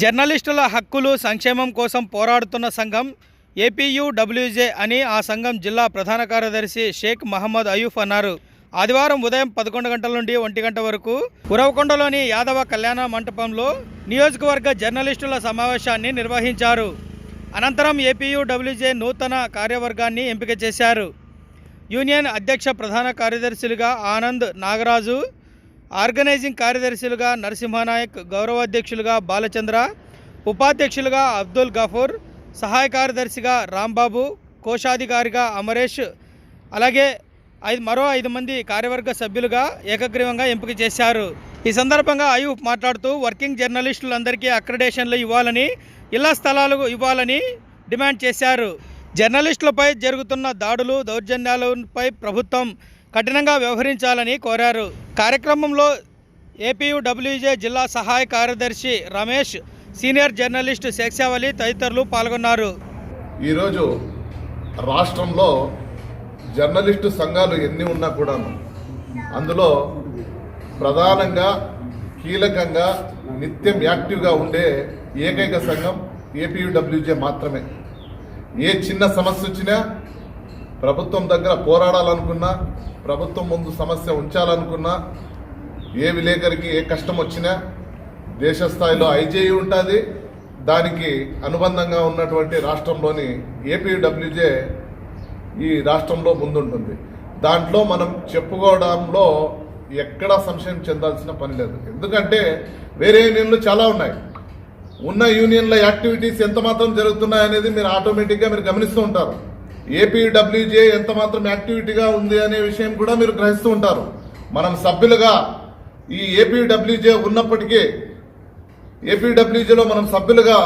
జర్నలిస్టుల హక్కులు సంక్షేమం కోసం పోరాడుతున్న సంఘం ఏపీయూడబ్ల్యూజే అని ఆ సంఘం జిల్లా ప్రధాన కార్యదర్శి షేక్ మహమ్మద్ అయూఫ్ అన్నారు. ఆదివారం ఉదయం పదకొండు గంటల నుండి ఒంటి గంట వరకు ఉరవకొండలోని యాదవ కళ్యాణ మంటపంలో నియోజకవర్గ జర్నలిస్టుల సమావేశాన్ని నిర్వహించారు. అనంతరం ఏపీయూడబ్ల్యూజే నూతన కార్యవర్గాన్ని ఎంపిక చేశారు. యూనియన్ అధ్యక్ష ప్రధాన కార్యదర్శులుగా ఆనంద్ నాగరాజు ఆర్గనైజింగ్ కార్యదర్శులుగా నరసింహనాయక్ గౌరవాధ్యక్షులుగా బాలచంద్ర ఉపాధ్యక్షులుగా అబ్దుల్ గఫూర్ సహాయ కార్యదర్శిగా రాంబాబు కోశాధికారిగా అమరేష్ అలాగే ఐదు మరో ఐదు మంది కార్యవర్గ సభ్యులుగా ఏకగ్రీవంగా ఎంపిక చేశారు. ఈ సందర్భంగా అయూబ్ మాట్లాడుతూ వర్కింగ్ జర్నలిస్టులందరికీ అక్రిడేషన్లు ఇవ్వాలని ఇళ్ళ స్థలాలు ఇవ్వాలని డిమాండ్ చేశారు. జర్నలిస్టులపై జరుగుతున్న దాడులు దౌర్జన్యాలపై ప్రభుత్వం కఠినంగా వ్యవహరించాలని కోరారు. కార్యక్రమంలో ఏపీయూడబ్ల్యూజే జిల్లా సహాయ కార్యదర్శి రమేష్ సీనియర్ జర్నలిస్ట్ శేక్షావళి తదితరులు పాల్గొన్నారు. ఈరోజు రాష్ట్రంలో జర్నలిస్టు సంఘాలు ఎన్ని ఉన్నా కూడాను అందులో ప్రధానంగా కీలకంగా నిత్యం యాక్టివ్గా ఉండే ఏకైక సంఘం ఏపీయూడబ్ల్యూజే మాత్రమే. ఏ చిన్న సమస్య వచ్చినా ప్రభుత్వం దగ్గర పోరాడాలనుకున్నా ప్రభుత్వం ముందు సమస్య ఉంచాలనుకున్నా ఏ విలేకరికి ఏ కష్టం వచ్చినా దేశ స్థాయిలో ఐజేయు ఉంటుంది. దానికి అనుబంధంగా ఉన్నటువంటి రాష్ట్రంలోని ఏపీడబ్ల్యూజే ఈ రాష్ట్రంలో ముందుంటుంది. దాంట్లో మనం చెప్పుకోవడంలో ఎక్కడా సంశయం చెందాల్సిన పని లేదు. ఎందుకంటే వేరే యూనియన్లు చాలా ఉన్నాయి. ఉన్న యూనియన్ల యాక్టివిటీస్ ఎంత మాత్రం జరుగుతున్నాయి అనేది మీరు ఆటోమేటిక్గా మీరు గమనిస్తూ ఉంటారు. ఏపీడబ్ల్యూజే ఎంత మాత్రం యాక్టివిటీగా ఉంది అనే విషయం కూడా మీరు గ్రహిస్తూ ఉంటారు. మనం సభ్యులుగా ఈ ఏపీడబ్ల్యూజే ఉన్నప్పటికీ ఏపీడబ్ల్యూజేలో మనం సభ్యులుగా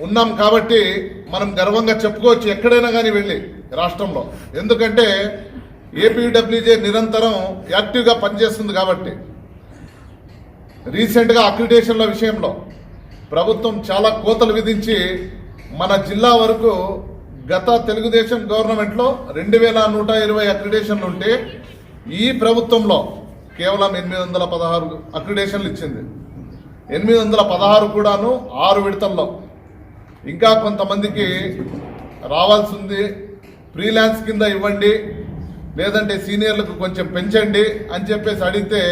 ఉన్నాం కాబట్టి మనం గర్వంగా చెప్పుకోవచ్చు ఎక్కడైనా కానీ వెళ్ళి రాష్ట్రంలో. ఎందుకంటే ఏపీడబ్ల్యూజే నిరంతరం యాక్టివ్గా పనిచేస్తుంది కాబట్టి. రీసెంట్గా అక్రిడేషన్ల విషయంలో ప్రభుత్వం చాలా కోతలు విధించి మన జిల్లా వరకు గత తెలుగుదేశం గవర్నమెంట్లో రెండు వేల నూట ఇరవై అక్రిడేషన్లు ఉంటే ఈ ప్రభుత్వంలో కేవలం ఎనిమిది వందల పదహారు అక్రిడేషన్లు ఇచ్చింది. ఎనిమిది వందల పదహారు కూడాను ఆరు విడతల్లో. ఇంకా కొంతమందికి రావాల్సి ఉంది ఫ్రీలాన్స్ కింద ఇవ్వండి లేదంటే సీనియర్లకు కొంచెం పెంచండి అని చెప్పేసి అడిగితే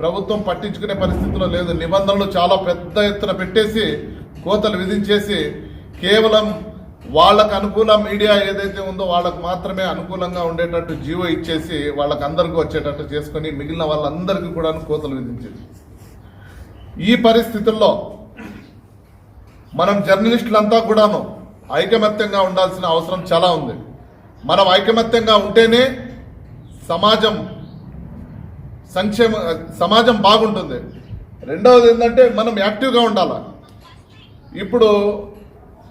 ప్రభుత్వం పట్టించుకునే పరిస్థితిలో లేదు. నిబంధనలు చాలా పెద్ద ఎత్తున పెట్టేసి కోతలు విధించేసి కేవలం వాళ్ళకు అనుకూల మీడియా ఏదైతే ఉందో వాళ్ళకు మాత్రమే అనుకూలంగా ఉండేటట్టు జీవో ఇచ్చేసి వాళ్ళకు అందరికీ వచ్చేటట్టు చేసుకొని మిగిలిన వాళ్ళందరికీ కూడా కోతలు విధించింది. ఈ పరిస్థితుల్లో మనం జర్నలిస్టులంతా కూడాను ఐకమత్యంగా ఉండాల్సిన అవసరం చాలా ఉంది. మనం ఐకమత్యంగా ఉంటేనే సమాజం సంక్షేమ సమాజం బాగుంటుంది. రెండవది ఏంటంటే మనం యాక్టివ్గా ఉండాలి. ఇప్పుడు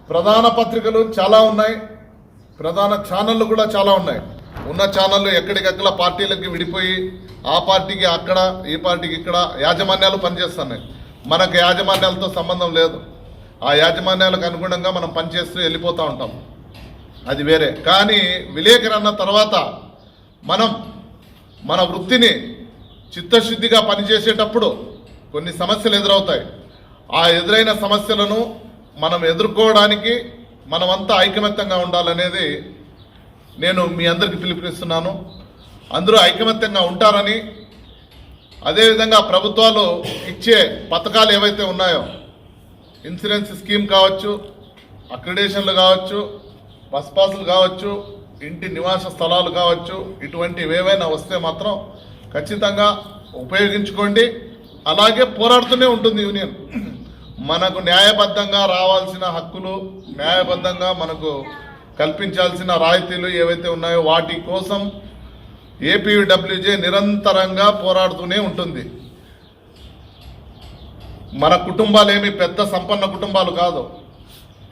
ప్రధాన పత్రికలు చాలా ఉన్నాయి. ప్రధాన ఛానళ్ళు కూడా చాలా ఉన్నాయి. ఉన్న ఛానళ్ళు ఎక్కడికక్కడ పార్టీలకి విడిపోయి ఆ పార్టీకి అక్కడ ఈ పార్టీకి ఇక్కడ యాజమాన్యాలు పనిచేస్తున్నాయి. మనకు యాజమాన్యాలతో సంబంధం లేదు. ఆ యాజమాన్యాలకు అనుగుణంగా మనం పనిచేస్తూ వెళ్ళిపోతూ ఉంటాం. అది వేరే. కానీ విలేకరు అన్న తర్వాత మనం మన వృత్తిని చిత్తశుద్ధిగా పనిచేసేటప్పుడు కొన్ని సమస్యలు ఎదురవుతాయి. ఆ ఎదురైన సమస్యలను మనం ఎదుర్కోవడానికి మనమంతా ఐకమత్యంగా ఉండాలనేది నేను మీ అందరికి పిలుపునిస్తున్నాను. అందరూ ఐకమత్యంగా ఉంటారని అదేవిధంగా ప్రభుత్వాలు ఇచ్చే పథకాలు ఏవైతే ఉన్నాయో ఇన్సూరెన్స్ స్కీమ్ కావచ్చు అక్రిడేషన్లు కావచ్చు బస్ పాసులు కావచ్చు ఇంటి నివాస స్థలాలు కావచ్చు ఇటువంటివి ఏవైనా వస్తే మాత్రం ఖచ్చితంగా ఉపయోగించుకోండి. అలాగే పోరాడుతూనే ఉంటుంది యూనియన్. మనకు న్యాయబద్ధంగా రావాల్సిన హక్కులు న్యాయబద్ధంగా మనకు కల్పించాల్సిన రాయితీలు ఏవైతే ఉన్నాయో వాటి కోసం ఏపీడబ్ల్యూజే నిరంతరంగా పోరాడుతూనే ఉంటుంది. మన కుటుంబాలు ఏమి పెద్ద సంపన్న కుటుంబాలు కాదు.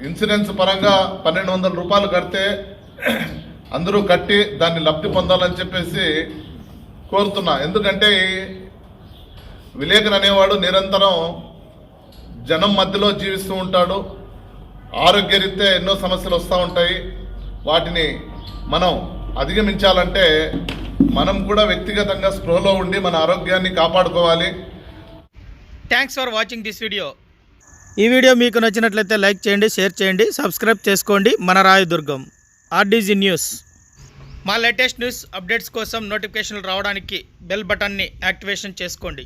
ఇన్సూరెన్స్ పరంగా పన్నెండు వందల రూపాయలు కడితే అందరూ కట్టి దాన్ని లబ్ధి పొందాలని చెప్పేసి కోరుతున్నా. ఎందుకంటే విలేకరు అనేవాడు నిరంతరం జనం మధ్యలో జీవిస్తూ ఉంటాడు. ఆరోగ్యరీత్యా ఎన్నో సమస్యలు వస్తూ ఉంటాయి. వాటిని మనం అధిగమించాలంటే మనం కూడా వ్యక్తిగతంగా స్పృహలో ఉండి మన ఆరోగ్యాన్ని కాపాడుకోవాలి. Thanks for watching this video ఈ వీడియో మీకు నచ్చినట్లయితే లైక్ చేయండి షేర్ చేయండి సబ్స్క్రైబ్ చేసుకోండి. మన రాయదుర్గం ఆర్డీజీ న్యూస్. మా లేటెస్ట్ న్యూస్ అప్డేట్స్ కోసం నోటిఫికేషన్లు రావడానికి బెల్ బటన్ని యాక్టివేషన్ చేసుకోండి.